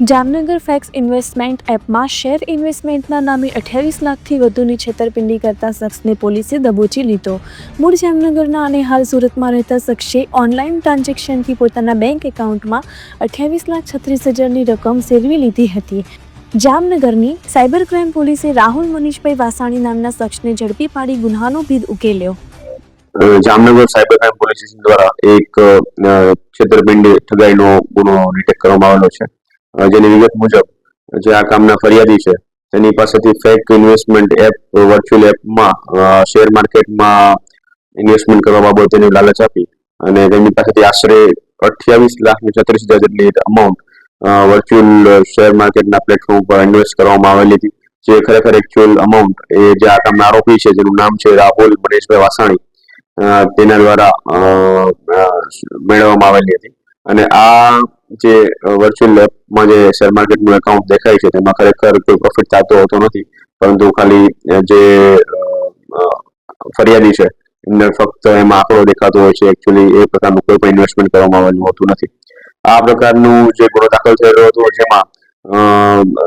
Jamnagar fake investment એપમાં share ઇન્વેસ્ટમેન્ટના નામે અઠ્યાવીસ લાખથી વધુની છેતરપિંડી કરતા શખ્સને પોલીસે દબોચી લીધો. મૂળ જામનગરના અને હાલ સુરતમાં રહેતા શખ્સે ઓનલાઈન ટ્રાન્ઝેક્શનથી પોતાના બેંક એકાઉન્ટમાં અઠ્યાવીસ લાખ છત્રીસ હજારની રકમ સેરવી લીધી હતી. જામનગરની સાયબર ક્રાઇમ પોલીસે રાહુલ મનીષભાઈ વાસાણી નામના શખ્સને ઝડપી પાડી ગુનાનો ભેદ ઉકેલ્યો. જામનગર સાયબર ક્રાઇમ પોલીસ દ્વારા એક છેતરપિંડી ઠગાઈનો ગુનો ડિટેક્ટ કરવામાં આવેલો છે. જેની વિગત મુજબ જે આ કામના ફરિયાદી છે તેની પાસેથી ફેક ઇન્વેસ્ટમેન્ટ એપ વર્ચ્યુઅલ એપમાં શેર માર્કેટમાં ઇન્વેસ્ટમેન્ટ કરવા બાબતેની લાલચ આપી અને તેમની પાસેથી આશરે અઠ્યાવીસ લાખ ને છત્રીસ હજાર જેટલી અમાઉન્ટ વર્ચ્યુઅલ શેર માર્કેટના પ્લેટફોર્મ ઉપર ઇન્વેસ્ટ કરવામાં આવેલી હતી. જે ખરેખર એકચ્યુઅલ અમાઉન્ટ એ જે આ કામના આરોપી છે, જેનું નામ છે રાહુલ મનીષભાઈ વાસાણી તેના દ્વારા મેળવવામાં આવેલી હતી. અને આ જે વર્ચ્યુઅલ લેબમાં જે શેર માર્કેટનું એકાઉન્ટ દેખાય છે, તેમાં ખરેખર કોઈ પ્રોફિટ થતો હોતો નથી. પરંતુ ખાલી જે ફરિયાદી છે, એમને ફક્ત એમાં આંકડો દેખાતો હોય છે એકચ્યુઅલી એ પ્રકારનું કોઈ પણ ઇન્વેસ્ટમેન્ટ કરવામાં આવેલું હોતું નથી. આ પ્રકારનું જે ગુનો દાખલ થયેલો હતો, જેમાં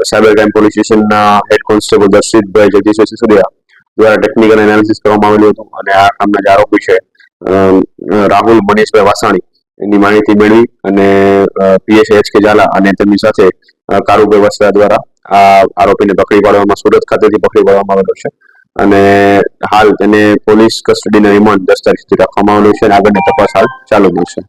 સાયબર ક્રાઇમ પોલીસ સ્ટેશનના હેડ કોન્સ્ટેબલ દર્શિતભાઈ જગદીશ સિસોદિયા દ્વારા ટેકનિકલ એનાલિસિસ કરવામાં આવેલું હતું. અને આ કામના જે આરોપી છે રાહુલ મનીષભાઈ વાસાણી એની માહિતી મેળવી અને પીએસ એચ કે ઝાલા અને તેમની સાથે કારુભાઈ વસ્ત્રા દ્વારા આ આરોપીને પકડી પાડવામાં, સુરત ખાતેથી પકડી પાડવામાં આવેલો છે. અને હાલ તેને પોલીસ કસ્ટડીના રિમાન્ડ દસ તારીખ સુધી રાખવામાં આવેલું છે અને આગળની તપાસ હાલ ચાલુ છે.